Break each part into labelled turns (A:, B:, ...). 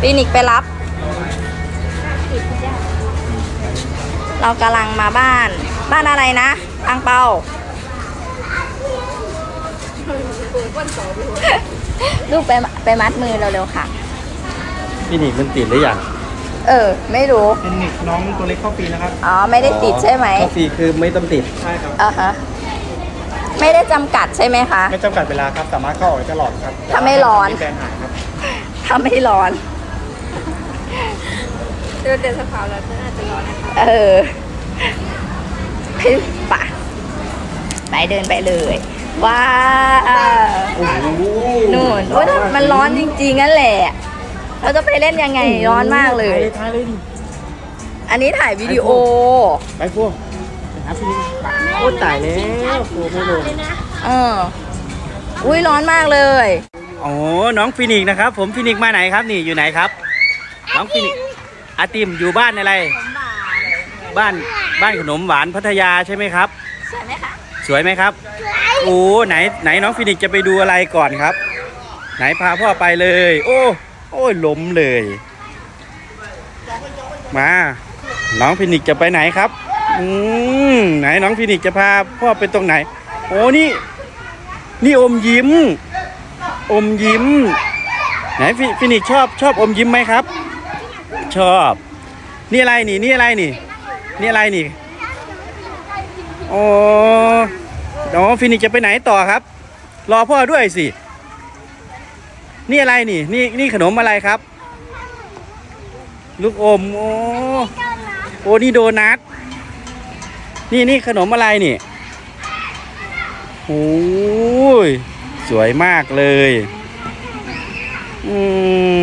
A: ฟินิกซ์ไปรับ เรากำลังมาบ้าน บ้านอะไรนะอังเปาลูกไปไปมัดมือเร็วๆค่ะ
B: พี่นิกมันติดหรือยัง
A: เออ ไม่รู้
C: เป็นเด็กน้องตัวเล็กเข้าปีนะครับ
A: อ๋อ ไม่ได้ติดใช่ไหม
B: ข้อฟรีคือไม่ต้องติด
C: ใช่ครับ
A: อ่าฮะ ไม่ได้จำกัดใช่ไหมคะ
C: ไม่จำกัดเวลาครับ สามารถเข้าออกได้ตลอดครับ
A: ถ้าไม่ร้อน
C: มีแฟนหายครับ
A: ถ้าไม่ร้อน
D: เดินเดินสะพานแล้วน่าจะร้อนนะคะ
A: เออไปปะไปเดินไปเลยว้าว
B: โอ้โห
A: นู่นโอ้ยมันร้อนจริงๆนั่นแหละ เราจะไปเล่นยังไงร้อนมากเลย
B: ท้ายเลยดิ
A: อันนี้ถ่ายวิดีโอ
B: ไปพวกไปหาพี่นิกโอ้ตายแล้วโอ้ไม่ลง
A: เออ อุ้ยร้อนมากเลย
B: โอ้น้องฟินิกส์นะครับ ผมฟินิกส์มาไหนครับนี่อยู่ไหนครับ น้องฟินิกส์ อาติมอยู่บ้านอะไรบ้านบ้านขนมหวานพัทยาใช่ไหมครับ
A: สวยไหมคะ
B: สวยไหมครับ โอ้ไหนไหนน้องฟินิกส์จะไปดูอะไรก่อนครับ ไหนพาพ่อไปเลย โอ้โอ้ยล้มเลย มา น้องฟินิกส์จะไปไหนครับ อืมไหนน้องฟินิกส์จะพาพ่อไปตรงไหน โอ้นี่ นี่อมยิ้ม อมยิ้ม ไหนฟิฟินิกส์ชอบชอบอมยิ้มไหมครับ ชอบ นี่อะไรนี่ นี่อะไรนี่ นี่อะไรนี่ โอ้น้องฟินิกจะไปไหนต่อครับ รอพ่อด้วยสิ นี่อะไรนี่ นี่นี่ขนมอะไรครับ ลูกอม โอ้โอ้นี่โดนัท นี่นี่ขนมอะไรนี่โอ้ยสวยมากเลย อื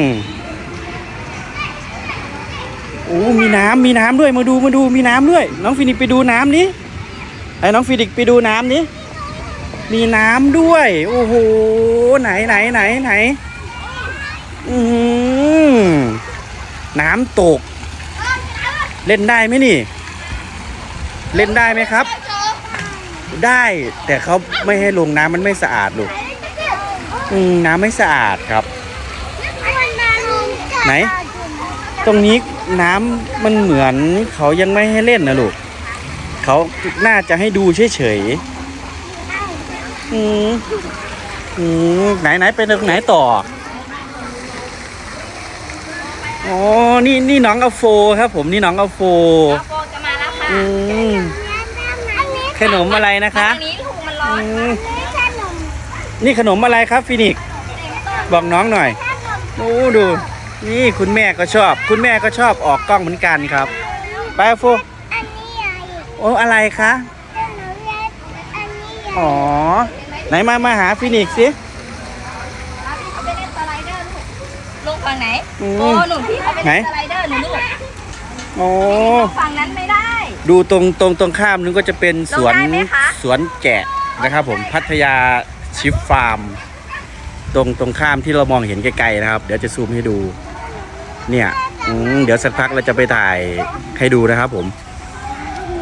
B: ม โอ้มีน้ำมีน้ำด้วยมาดูมาดูมีน้ำด้วย น้องฟินิกส์ไปดูน้ำนี้ไอ้น้องฟินิกส์ไปดูน้ำนี้มีน้ำด้วย โอ้โหไหนไหนไหนไหนอืมน้ำตก เล่นได้ไหมนี่ เล่นได้ไหมครับ ได้แต่เขาไม่ให้ลงน้ำมันไม่สะอาดลูกอืมน้ำไม่สะอาดครับ ไหน ตรงนี้น้ำมันเหมือนเขายังไม่ให้เล่นนะลูกเขาน่าจะให้ดูเฉยๆอืมอืมไหนไหนไปตรงไหนต่ออ๋อนี่นี่น้องอัลโฟครับ ผมนี่น้องอัลโฟ
A: เราโฟจะมาแล้วค่ะ
B: อืมขนมอะไรนะคะ
A: ทางนี้ถูกมันร้อ
B: อื
A: น
B: มนี่ขนมอะไรครับฟินิกซ์บอกน้องหน่อยโอ้ดู นี่คุณแม่ก็ชอบ คุณแม่ก็ชอบออกกล้องเหมือนกันครับ ไปอัลโฟ
D: อันนี้ใหญ่
B: โอ้อะไรคะ
D: หนูเรียกอันนี้ใหญ่
B: อ๋อ ไหนมามาหาฟินิกซ์สิ
A: เขาไปเล่นสไลเดอร์ลูกลงฝั่งไหน
B: อืม
A: โอ้หนูพี่เขาไป
B: ไหน
A: เล่นสไลเดอร์หนูลูก
B: โอ้
A: ลงฝั่งนั้นไม่ได้
B: ดูตรงตรงตรงข้ามนึงก็จะเป็นสวน
A: ลงได้ไหมคะ
B: สวนแกะนะครับ ผมพัทยาชิฟฟาร์ม ตรงตรงข้ามที่เรามองเห็นไกลๆนะครับ เดี๋ยวจะซูมให้ดู เนี่ยอืมเดี๋ยวสักพักเราจะไปถ่ายให้ดูนะครับผม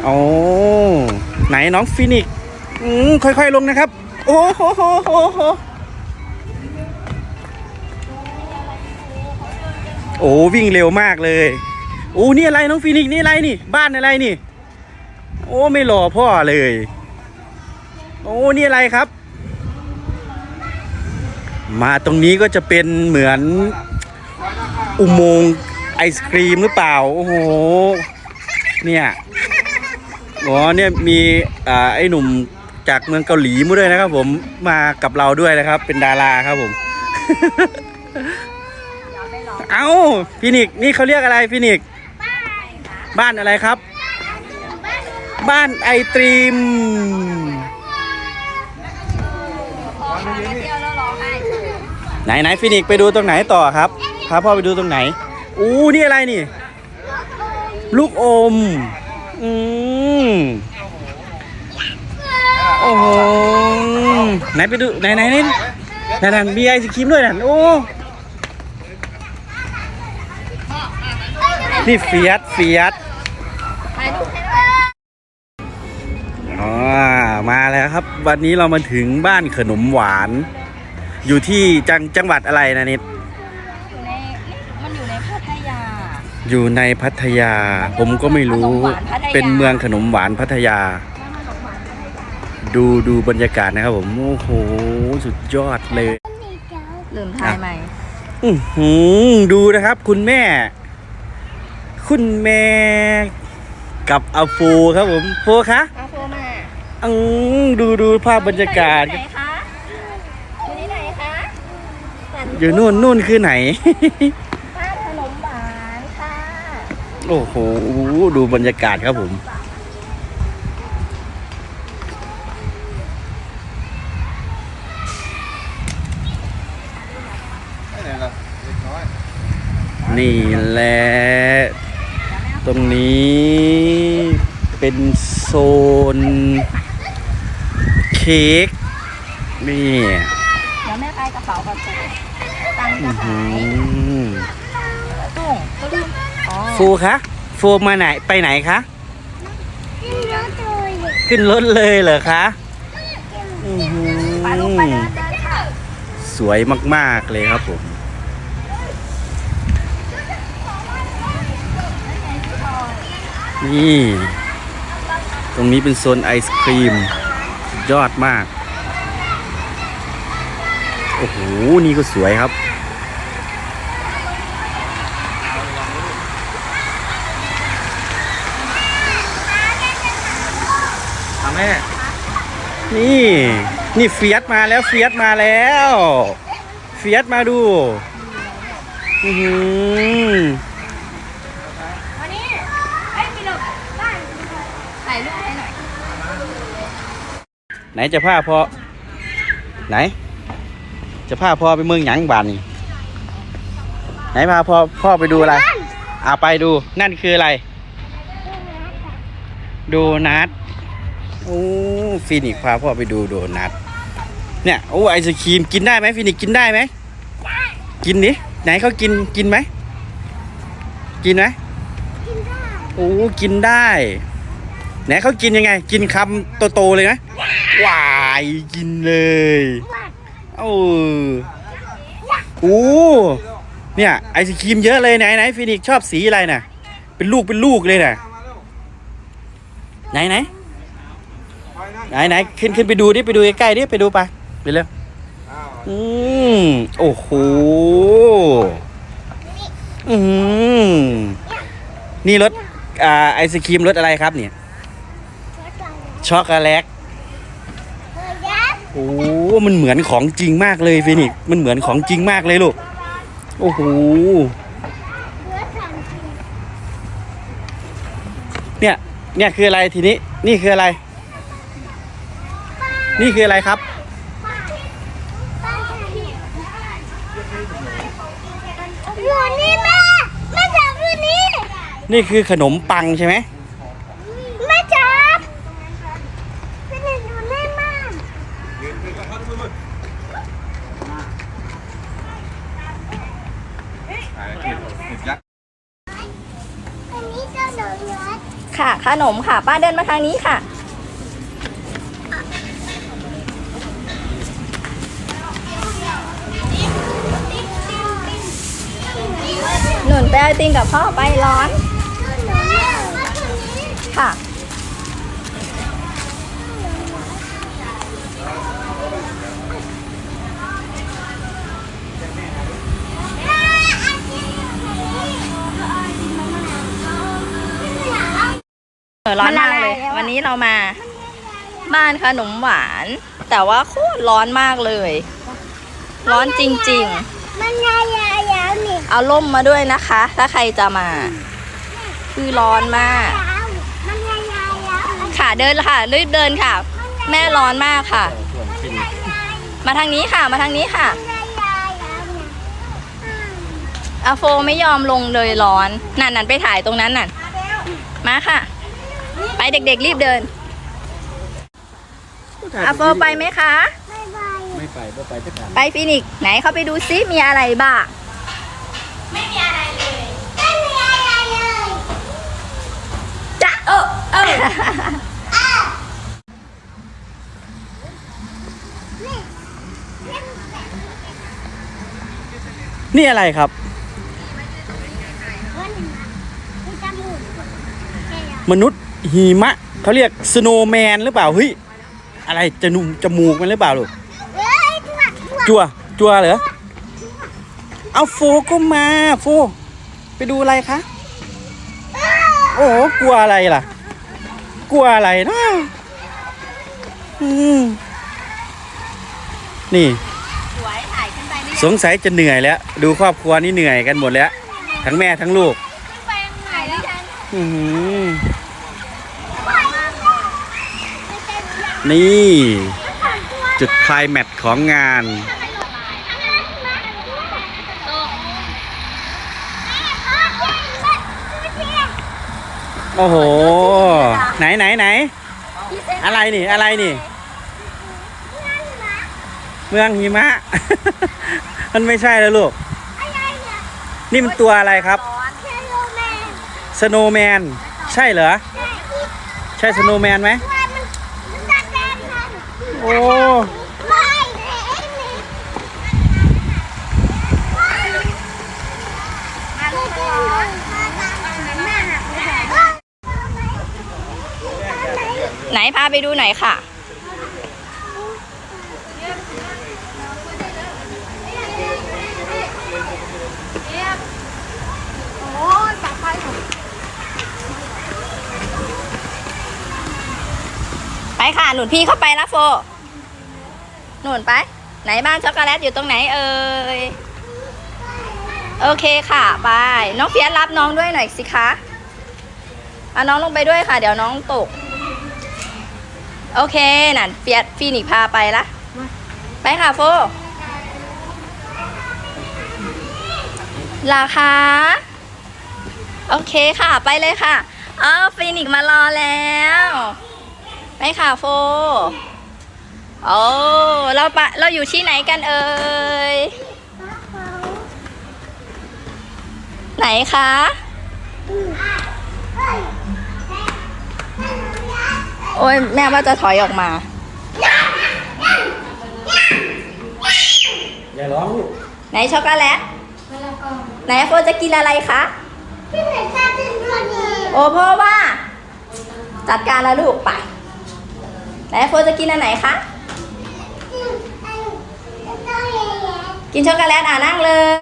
B: โอ้ไหนน้องฟินิกอืมค่อยๆลงนะครับ โอ้โหโหโหโหโอ้วิ่งเร็วมากเลยโอ้นี่อะไรน้องฟินิกนี่อะไรนี่ บ้านอะไรนี่ โอ้ไม่รอพ่อเลย โอ้นี่อะไรครับ มาตรงนี้ก็จะเป็นเหมือน อุโมงค์ไอศครีมหรือเปล่า โอ้โห เนี่ยอ๋อเนี่ยมีอ่าไอ้หนุ่มจากเมืองเกาหลีมาด้วยนะครับ ผมมากับเราด้วยนะครับ เป็นดาราครับผม เอ้าฟินิกซ์นี่เขาเรียกอะไรฟินิกซ์บ้านอะไรครับ บ้านไอตรีม
A: พอมาเที่ยวแล้วร้องไห้
B: ไหนไหนฟินิกซ์ไปดูตรงไหนต่อครับ พาพ่อไปดูตรงไหน อู้ นี่อะไรนี่ ลูกอม อืมโอ้โห ไหนไปดู ไหนไหนนี่นั่นนั่นมีไอศครีมด้วยนั่น โอ้ นี่เฟียสเฟียส
A: ไปลูก
B: อ๋อมาแล้วครับ วันนี้เรามาถึงบ้านขนมหวาน อยู่ที่จังจังหวัดอะไรนะนิด
A: อยู่ในมันอยู่
B: อยู่ในพัทยา ผมก็ไม่รู้เป็นเมืองขนมหวานพัทยา ดูดูบรรยากาศนะครับผมโอ้โหสุดยอดเลย
A: ลืมทายใหม่
B: อื้อหือดูนะครับคุณแม่ คุณแม่กับอาโฟครับผมโฟคะ
A: อาโฟมา
B: อือดูดูภาพบรรยากาศ
A: ไหนคะอยู่ที่ไหนคะ
B: อยู่นู่นนู่นคือไหน
A: บ้านขนมหวานค่ะ
B: โอ้โหดูบรรยากาศครับผมนี่แหละตรงนี้เป็นโซน เค้กนี่
A: เดี๋ยวแม่ไปกระเป๋ากับตังค์จะ
B: อื้อ
A: หา
B: หื
A: ย
B: อ
A: ตุ้งก็ลืมอ๋อ
B: ฟูคะฟูมาไหนไปไหนคะขึ้นรถเลยเหรอคะอื้อหื
A: ไปลูก
B: อ
A: ไปเดินเดินค่ะ
B: สวยมาก ๆ เลยครับผม นี่ ตรงนี้เป็นโซนไอศครีมสุดยอดมาก โอ้โห นี่ก็สวยครับ
C: แม่
B: นี่ นี่เฟียสมาแล้วเฟียสมาแล้ว เฟียสมาดู อือหือ
A: วันนี้ไอ้ยมีหลบบ้านถ่ายรูปให้หน่อย
B: ไหนจะพาพ่อไหน จะพาพ่อไปเมืองหยังบานนี่ไหนพาพ่อพ่อไปดูอะไรอ่าไปดูนั่นคืออะไรโดนัท โอ้ฟินิกซ์พาพ่อไปดูโดนัทเนี่ยโอ้ไอศครีมกินได้ไหมฟินิกซ์กินได้ไหมกินดิไหนเขากินกินไหมกินไหมโอ้กินได้ไหนเขากินยังไง กินคำโตๆเลยนะวายกินเลยโอ้โอ้เนี่ยไอศครีมเยอะเลยไหนไหนฟินิกซ์ชอบสีอะไรน่ะเป็นลูกเป็นลูกเลยน่ะไหนไหน ไหนไหนขึ้นขึ้นไปดูดิไปดูใกล้ๆดิไปดูไปไปเร็วอืมโอ้โหอืมนี่รสอ่าไอศครีมรสอะไรครับเนี่ยช็อกโกแลตโอ้มันเหมือนของจริงมากเลยฟินิกซ์มันเหมือนของจริงมากเลยลูกโอ้โหเนี่ยเนี่ยคืออะไรทีนี้นี่คืออะไร นี่คืออะไรครับ
D: อยู่นี่แม่แม่จับอยู่นี่
B: นี่คือขนมปังใช่ไหม
D: แม่จับเป็นอยู่นี่มากอันนี้เจ้าหนูรถ
A: ค่ะขนมค่ะ ป้าเดินมาทางนี้ค่ะ หนุนไปเอาไอติมกับพ่อไปร้อน
D: หนูเนี่ยมาตรงนี้
A: ค่ะ เออร้อนมากเลยวันนี้เรามา บ้านขนมหวาน แต่ว่าโคตรร้อนมากเลย ร้อนจริง
D: มันยาวยาวยาวนี่
A: ๆ เอาล่มมาด้วยนะคะ ถ้าใครจะมา คือร้อนมาก
D: ยาวมันยาวยาวยาว
A: ค่ะเดินค่ะรีบเดินค่ะ แม่ร้อนมากค่ะ มาทางนี้ค่ะ มาทางนี้ค่ะ
D: ยาวยาวยาวเนี่ย
A: อาโฟไม่ยอมลงเลยร้อน นั่นนั่นไปถ่ายตรงนั้นน่ะมาค่ะ ไปเด็กๆรีบเดินอาโฟไปไหมคะ
D: บ๊ายบาย
B: ไม่ไป ไม่ไปจะกัน
A: ไปฟินิกซ์ไหนเข้าไปดูซิมีอะไรบ้าง
D: ไม่มีอะไรเลย
A: จะเออเออ
B: นี่อะไรครับ มนุษย์หิมะเขาเรียกสโนแมนหรือเปล่าเฮ้ยอะไรจะนุ่มจมูกมันหรือเปล่าลูก
D: เอ้ยตัวตัว
B: จัวจัวเหรอ เอาโฟก็มา โฟ ไปดูอะไรคะ โอ้โหกลัวอะไรล่ะ กลัวอะไรนะอืมนี่
A: สวยถ่ายขึ้นไปนี่
B: สงสัยจะเหนื่อยแล้ว ดูครอบครัวนี่เหนื่อยกันหมดแล้ว ทั้งแม่ทั้งลูก
A: ถ่ายแล้วยัง
B: อื้อหือนี่ จุดไคลายแมทของงาน โอ้โห ไหนไหนไหน อะไรนี่อะไรนี่ เมืองหิมะ มันไม่ใช่แล้วลูก นี่มันตัวอะไรครับ สโนว์แมน ใช่เหรอ ใช่สโนว์แมนไหม โอ้
A: ไปดูหน่อยค่ะ ไปค่ะ หนุนพี่เข้าไปนะโฟ หนุนไป ไหนบ้านช็อกโกแลตอยู่ตรงไหนเอ่ย โอเคค่ะไปน้องเฟียสรับน้องด้วยหน่อยสิคะเอาน้องลงไปด้วยค่ะ เดี๋ยวน้องตก โอเค นั่นเฟียสฟีนิกซ์พาไปละ ไปค่ะโฟ ราคา โอเคค่ะ ไปเลยค่ะอ้าฟีนิกซ์มารอแล้ว ไปค่ะโฟ โอ้เราปะเราอยู่ที่ไหนกันเอ่ย ไหนคะ อ้ยแม่ว่าจะถอยออกมา
B: อย่าร้องลูก
A: ไหนช็อกโกแลตไหนโฟจะกินอะไรคะโอ้พ่อว่า จัดการแล้วลูกไปไหนโฟจะกินอันไหนคะกินช็อกโกแลตอ่านั่งเลย